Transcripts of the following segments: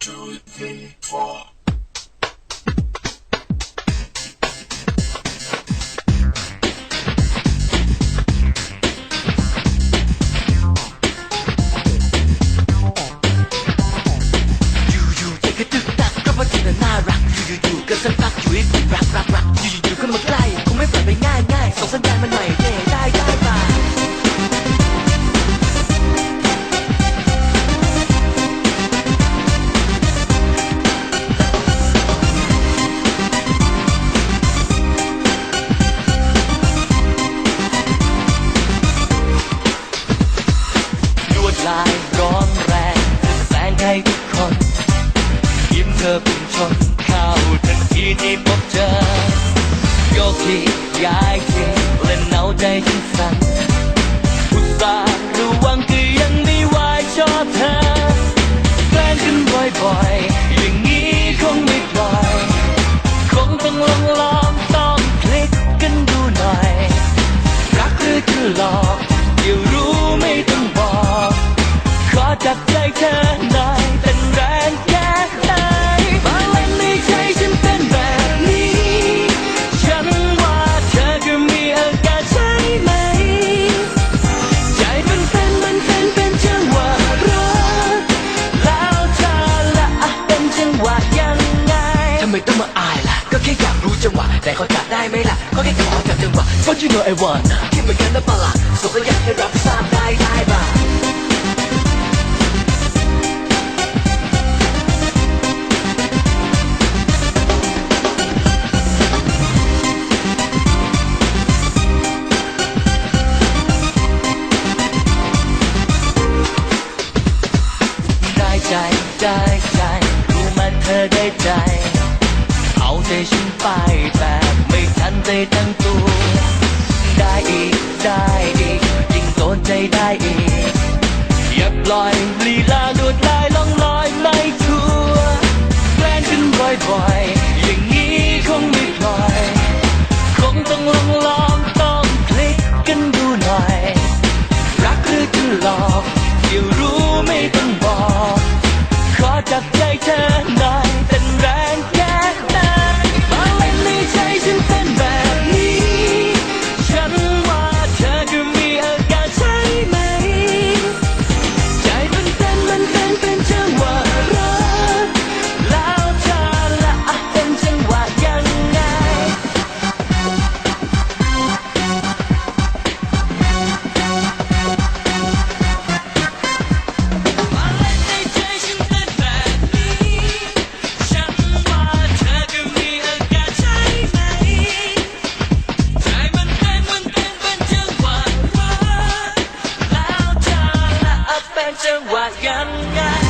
two, three, four. You, you, take it to the night. You, you, you, cause I'm back, you, rock, rock, rock. ธอเพิ่งชนเข้าทันทีที่พบเจอโยกที่ย้ายที่และเนาใจฉันสั่นอุตส่าห์ระวังก็ยังมี แต่เขาจัดได้ไหมล่ะก็แค่ขอจับจังหวะ What you know I want คิดเหมือนกันนเปล่าส่งก็อยากให้รับทราบได้ได้บ้างได้ใจ ได้ใจรู้มันเธอได้ใจ เอาใจฉัน ใจทั้งตัว I've.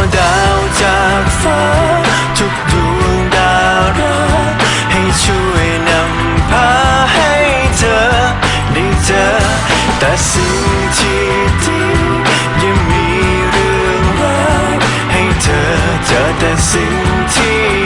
แต่สิ่งที่ดียังมีเรื่องร้ายให้เธอเจอแต่สิ่งที่